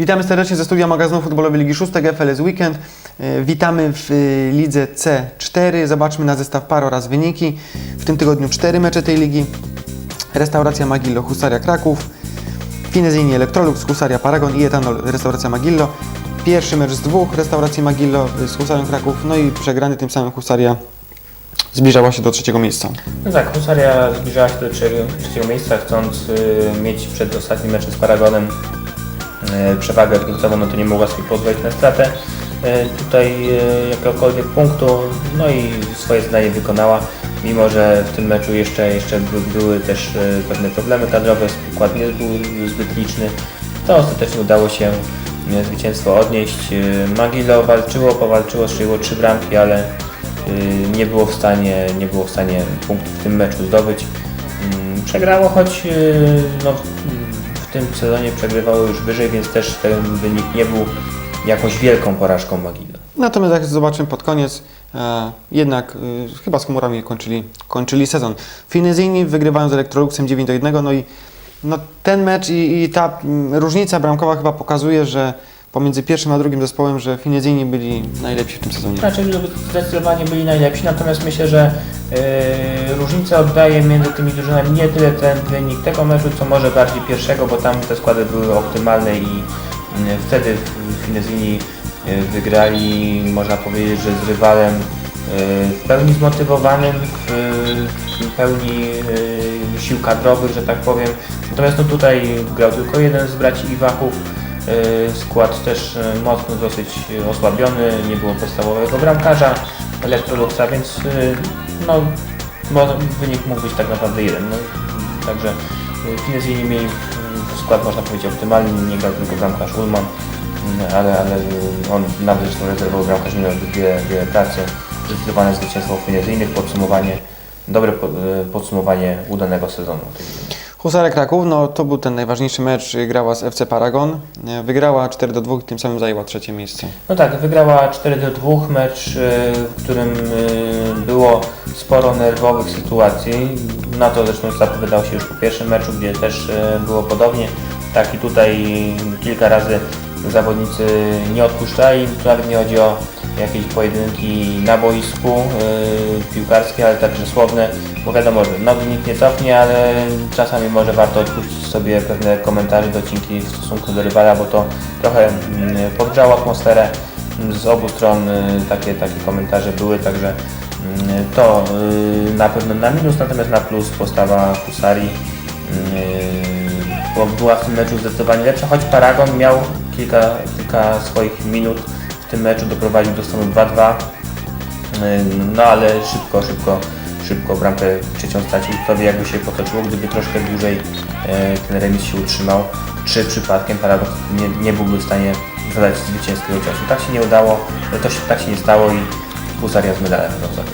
Witamy serdecznie ze studia magazynu futbolowej Ligi Szóstek FLS Weekend. E, Witamy w e, lidze C4. Zobaczmy na zestaw par oraz wyniki. W tym tygodniu cztery mecze tej ligi. Restauracja Magillo, Husaria Kraków, Finezyjnie Electrolux, Husaria Paragon i Etanol, Restauracja Magillo. Pierwszy mecz z dwóch restauracji Magillo y, z Husarią Kraków, no i przegrany tym samym Husaria zbliżała się do trzeciego miejsca. No tak, Husaria zbliżała się do trzeciego, miejsca, chcąc mieć przed ostatnim meczem z Paragonem przewagę punktową, no to nie mogła sobie pozwolić na stratę. Y, tutaj y, jakiegokolwiek punktu, no i swoje zdanie wykonała, mimo że w tym meczu jeszcze, jeszcze by, były też pewne problemy kadrowe, skład nie był zbyt liczny, to ostatecznie udało się zwycięstwo odnieść. Magilo walczyło, powalczyło, strzeliło trzy bramki, ale nie było w stanie, nie było w stanie punktów w tym meczu zdobyć. Mm, Przegrało, choć no, w tym sezonie przegrywało już wyżej, więc też ten wynik nie był jakąś wielką porażką Magilo. Natomiast jak zobaczymy pod koniec, e, jednak y, chyba z komórami kończyli, kończyli sezon. Finezyjni wygrywają z Electroluxem 9 do 1, no i no, ten mecz i, i ta różnica bramkowa chyba pokazuje, że pomiędzy pierwszym a drugim zespołem, że Finezyjni byli najlepsi w tym sezonie. Znaczy zdecydowanie byli najlepsi, natomiast myślę, że yy, różnicę oddaje między tymi drużynami nie tyle ten wynik tego meczu, co może bardziej pierwszego, bo tam te składy były optymalne i yy, wtedy Finezyni yy, wygrali, można powiedzieć, że z rywalem yy, w pełni zmotywowanym, w, w pełni yy, sił kadrowych, że tak powiem. Natomiast no tutaj grał tylko jeden z braci Iwachów. Yy, Skład też yy, mocno dosyć yy, osłabiony, nie było podstawowego bramkarza Electroluxa, więc yy, no, mo- wynik mógł być tak naprawdę jeden. No, także yy, Finezyjni mieli yy, skład można powiedzieć optymalny, nie grał tylko bramkarz Ullman, yy, ale, ale on nawet zresztą rezerwował bramkarz nie miał wiele, wiele pracy. Zdecydowane zwycięstwo Finezyjnych, podsumowanie, dobre po- podsumowanie udanego sezonu. Husaria Kraków, no to był ten najważniejszy mecz, y, grała z FC Paragon, wygrała 4 do 2 i tym samym zajęła trzecie miejsce. No tak, wygrała 4 do 2 mecz, y, w którym y, było sporo nerwowych sytuacji. Na to zresztą zapowiadał się już po pierwszym meczu, gdzie też y, było podobnie. Tak i tutaj kilka razy zawodnicy nie odpuszczali. Tu nawet nie chodzi o jakieś pojedynki na boisku y, piłkarskie, ale także słowne, bo wiadomo, że nogi nikt nie cofnie, ale czasami może warto odpuścić sobie pewne komentarze, docinki w stosunku do rywala, bo to trochę mm, podgrzało atmosferę. Z obu stron y, takie, takie komentarze były, także to y, na pewno na minus, natomiast na plus postawa Husarii y, była w tym meczu zdecydowanie lepsza, choć Paragon miał kilka, kilka swoich minut w tym meczu, doprowadził do stanu 2-2, y, no ale szybko, szybko, szybko bramkę trzecią stracił, kto wie jakby się potoczyło, gdyby troszkę dłużej ten remis się utrzymał, czy przypadkiem Paragon nie, nie byłby w stanie zadać zwycięskiego ciosu. Tak się nie udało, to się, tak się nie stało i Husaria z medalem brązowym.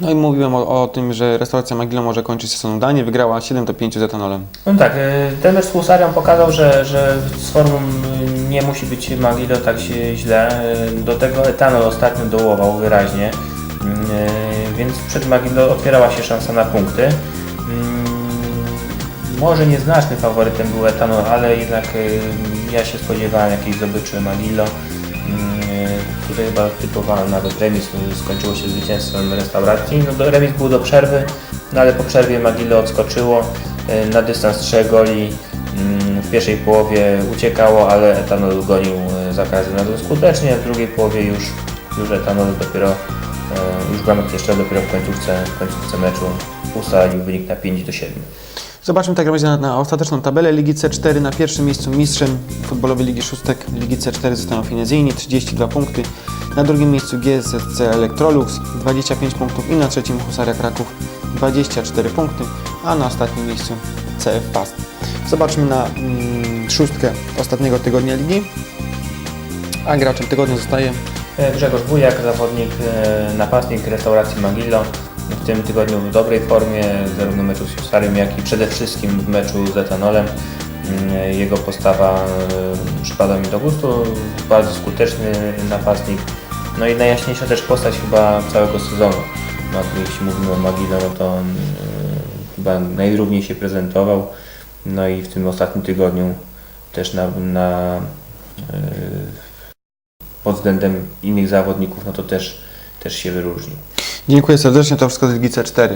No i mówiłem o, o tym, że restauracja Magillo może kończyć sezon udanie, wygrała 7 do 5 z etanolem. No tak, y, ten mecz z Husarią pokazał, że, że z formą y, nie musi być Magilo tak się źle. Y, Do tego etanol ostatnio dołował wyraźnie, y, więc przed Magilo otwierała się szansa na punkty. Może nieznacznym faworytem był etanol, ale jednak y, ja się spodziewałem jakiejś zdobyczy Magilo. Tutaj chyba typowałem nawet remis, y, skończyło się zwycięstwem restauracji. No, remis był do przerwy, no ale po przerwie Magilo odskoczyło y, na dystans 3 goli. mm, W pierwszej połowie uciekało, ale Etanol gonił y, za każdym razem skutecznie, w drugiej połowie już, już Etanol dopiero, y, już bramek jeszcze dopiero w końcówce, w końcówce meczu ustalił wynik na 5 do 7. Zobaczmy tak razie na, na ostateczną tabelę. Ligi C4 na pierwszym miejscu mistrzem futbolowej Ligi Szóstek Ligi C4 zostaną Finezyjni, 32 punkty. Na drugim miejscu GSSC Electrolux, 25 punktów i na trzecim Husaria Kraków, 24 punkty, a na ostatnim miejscu CF Past. Zobaczmy na mm, szóstkę ostatniego tygodnia ligi. A graczem tygodnia zostaje E, Grzegorz Wujak, zawodnik, e, napastnik restauracji Magillo. W tym tygodniu w dobrej formie, zarówno w meczu z Husarią, jak i przede wszystkim w meczu z Etanolem. Mm, Jego postawa e, przypada mi do gustu, bardzo skuteczny napastnik. No i najjaśniejsza też postać chyba całego sezonu. No, jeśli mówimy o Magillo, no to on e, chyba najrówniej się prezentował. No i w tym ostatnim tygodniu też na, na pod względem innych zawodników, no to też, też się wyróżnił. Dziękuję serdecznie, to wszystko z Ligi C4.